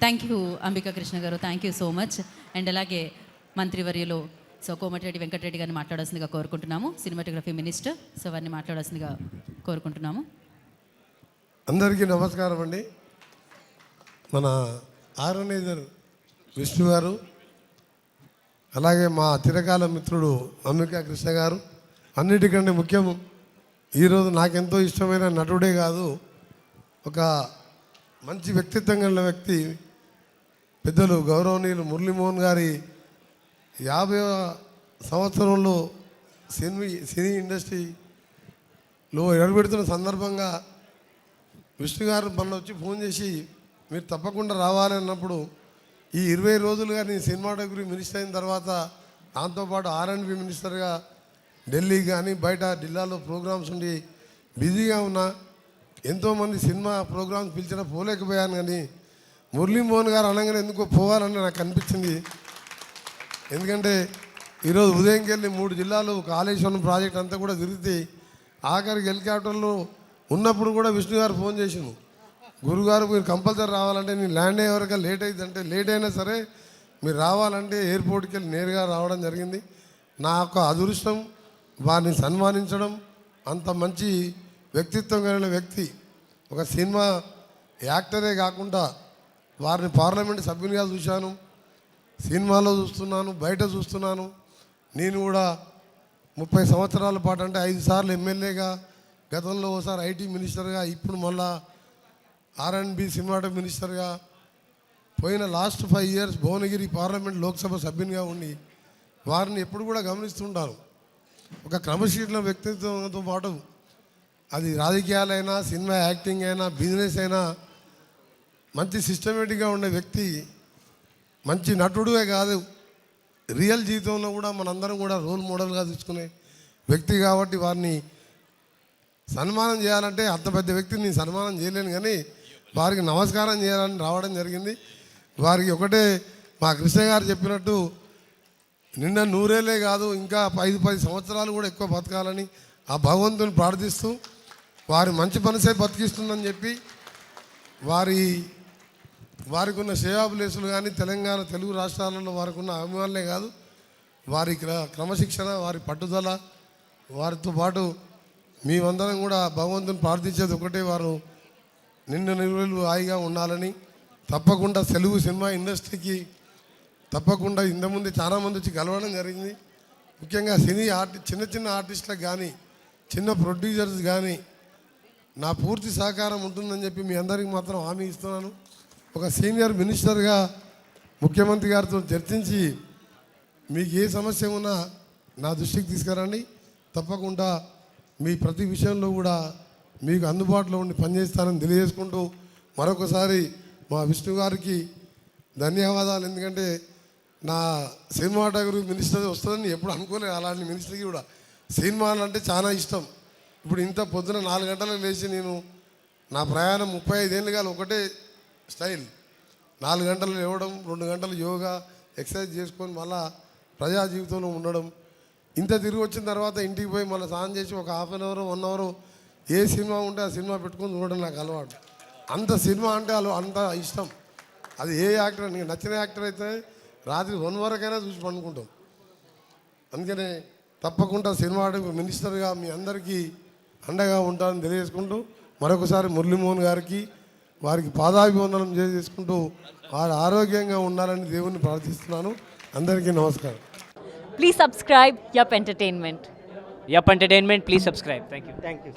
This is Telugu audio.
Thank you Ambika Krishna garu. Thank you so much and అలాగే మంత్రివర్యులు సో కోమటిరెడ్డి వెంకటరెడ్డి గారిని మాట్లాడాల్సిందిగా కోరుకుంటున్నాము. సినిమాటోగ్రఫీ మినిస్టర్ సో వారిని మాట్లాడాల్సిందిగా కోరుకుంటున్నాము. అందరికీ నమస్కారం అండి. మన ఆర్గనైజర్ విష్ణు గారు అలాగే మా చిరకాల మిత్రుడు అంబికా కృష్ణ గారు అన్నిటికంటే ముఖ్యం ఈరోజు నాకెంతో ఇష్టమైన నటుడే కాదు ఒక మంచి వ్యక్తిత్వం కలిగిన వ్యక్తి పెద్దలు గౌరవనీయులు మురళీమోహన్ గారి యాభై సంవత్సరంలో సినీ సినీ ఇండస్ట్రీలో ఎడబెడుతున్న సందర్భంగా విష్ణు గారు మొన్న వచ్చి ఫోన్ చేసి మీరు తప్పకుండా రావాలి అన్నప్పుడు ఈ ఇరవై రోజులుగా నేను సినిమాటోగ్రఫీ మినిస్టర్ అయిన తర్వాత దాంతోపాటు ఆర్ఎండ్బి మినిస్టర్గా ఢిల్లీ కానీ బయట జిల్లాలో ప్రోగ్రామ్స్ ఉండి బిజీగా ఉన్నా ఎంతోమంది సినిమా ప్రోగ్రామ్స్ పిలిచినా పోలేకపోయాను కానీ మురళీమోహన్ గారు అనగానే ఎందుకో పోవాలని నాకు అనిపించింది. ఎందుకంటే ఈరోజు ఉదయంకి వెళ్ళి మూడు జిల్లాలు కాళేశ్వరం ప్రాజెక్ట్ అంతా కూడా తిరిగితే ఆఖరికి హెలికాప్టర్లో ఉన్నప్పుడు కూడా విష్ణు గారు ఫోన్ చేసిండు. గురుగారు మీరు కంపల్సరీ రావాలంటే నేను ల్యాండ్ అయ్యే వరకు లేట్ అయింది అంటే లేట్ అయినా సరే మీరు రావాలంటే ఎయిర్పోర్ట్కి వెళ్ళి నేరుగా రావడం జరిగింది. నా యొక్క అదృష్టం వారిని సన్మానించడం అంత మంచి వ్యక్తిత్వం కలిగిన వ్యక్తి ఒక సినిమా యాక్టరే కాకుండా వారిని పార్లమెంట్ సభ్యునిగా చూశాను సినిమాలో చూస్తున్నాను బయట చూస్తున్నాను. నేను కూడా ముప్పై సంవత్సరాల పాటు అంటే ఐదు సార్లు ఎమ్మెల్యేగా గతంలో ఒకసారి ఐటీ మినిస్టర్గా ఇప్పుడు మళ్ళా ఆర్ఎండ్బి సినిమాటో మినిస్టర్గా పోయిన last five years Bhuvanagiri parliament Lok Sabha సభ్యునిగా ఉండి వారిని ఎప్పుడు కూడా గమనిస్తుంటాను. ఒక క్రమశీలన వ్యక్తిత్వంతో పాటు అది రాజకీయాలైనా సినిమా యాక్టింగ్ అయినా బిజినెస్ అయినా మంచి సిస్టమేటిక్గా ఉండే వ్యక్తి మంచి నటుడే కాదు. రియల్ జీవితంలో కూడా మనందరం కూడా రోల్ మోడల్గా తీసుకునే వ్యక్తి కాబట్టి వారిని సన్మానం చేయాలంటే అంత పెద్ద వ్యక్తిని సన్మానం చేయలేను కానీ వారికి నమస్కారం చేయాలని రావడం జరిగింది. వారికి ఒకటే మా కృష్ణ గారు చెప్పినట్టు నిన్న నూరేలే కాదు ఇంకా ఐదు పది సంవత్సరాలు కూడా ఎక్కువ బతకాలని ఆ భగవంతుని ప్రార్థిస్తూ వారి మంచి మనసే బతికిస్తుందని చెప్పి వారి వారికి ఉన్న సేవా ప్లేసులు కానీ తెలంగాణ తెలుగు రాష్ట్రాలలో వారికి ఉన్న అభిమానులే కాదు. వారి క్ర- క్రమశిక్షణ వారి పట్టుదల వారితో పాటు మీ వందనం కూడా భగవంతుని ప్రార్థించేది ఒకటే. వారు నిండు నిలువలు హాయిగా ఉండాలని తప్పకుండా తెలుగు సినిమా ఇండస్ట్రీకి తప్పకుండా ఇంతకుముందు చాలామంది వచ్చి కలవడం జరిగింది. ముఖ్యంగా సినీ ఆర్టి చిన్న చిన్న ఆర్టిస్టులకు కానీ చిన్న ప్రొడ్యూసర్స్ కానీ నా పూర్తి సహకారం ఉంటుందని చెప్పి మీ అందరికి మాత్రం హామీ ఇస్తున్నాను. ఒక సీనియర్ మినిస్టర్గా ముఖ్యమంత్రి గారితో చర్చించి మీకు ఏ సమస్య ఉన్నా నా దృష్టికి తీసుకురండి. తప్పకుండా మీ ప్రతి విషయంలో కూడా మీకు అందుబాటులో ఉండి పనిచేస్తానని తెలియజేసుకుంటూ మరొకసారి మా విష్ణు గారికి ధన్యవాదాలు. ఎందుకంటే నా సినిమాటోగ్రఫీ మినిస్టర్ వస్తుందని ఎప్పుడు అనుకోలేదు. అలాంటి మినిస్టర్కి కూడా సినిమాలు అంటే చాలా ఇష్టం. ఇప్పుడు ఇంత పొద్దున నాలుగు గంటలకు లేచి నేను నా ప్రయాణం ముప్పై ఐదేళ్ళుగా ఒకటే స్టైల్. నాలుగు గంటలు లేవడం రెండు గంటలు యోగా ఎక్సర్సైజ్ చేసుకొని మళ్ళా ప్రజా జీవితంలో ఉండడం. ఇంత తిరిగి వచ్చిన తర్వాత ఇంటికి పోయి మళ్ళీ స్నానం చేసి ఒక half an hour one hour A cinema ఉంటే ఆ సినిమా పెట్టుకొని చూడడం నాకు అలవాటు. అంత సినిమా అంటే అలా అంత ఇష్టం. అది ఏ యాక్టర్ నీకు నచ్చిన యాక్టర్ అయితే రాత్రి వన్ వరకైనా చూసి పండుకుంటాం. అందుకనే తప్పకుండా సినిమా మినిస్టర్గా మీ అందరికీ అండగా ఉంటానని తెలియజేసుకుంటూ మరొకసారి మురళీమోహన్ గారికి వారికి పాదాభివందనం చేసుకుంటూ వారు ఆరోగ్యంగా ఉండాలని దేవుణ్ణి ప్రార్థిస్తున్నాను. అందరికీ నమస్కారం. Please subscribe yup entertainment yup entertainment please subscribe thank you thank you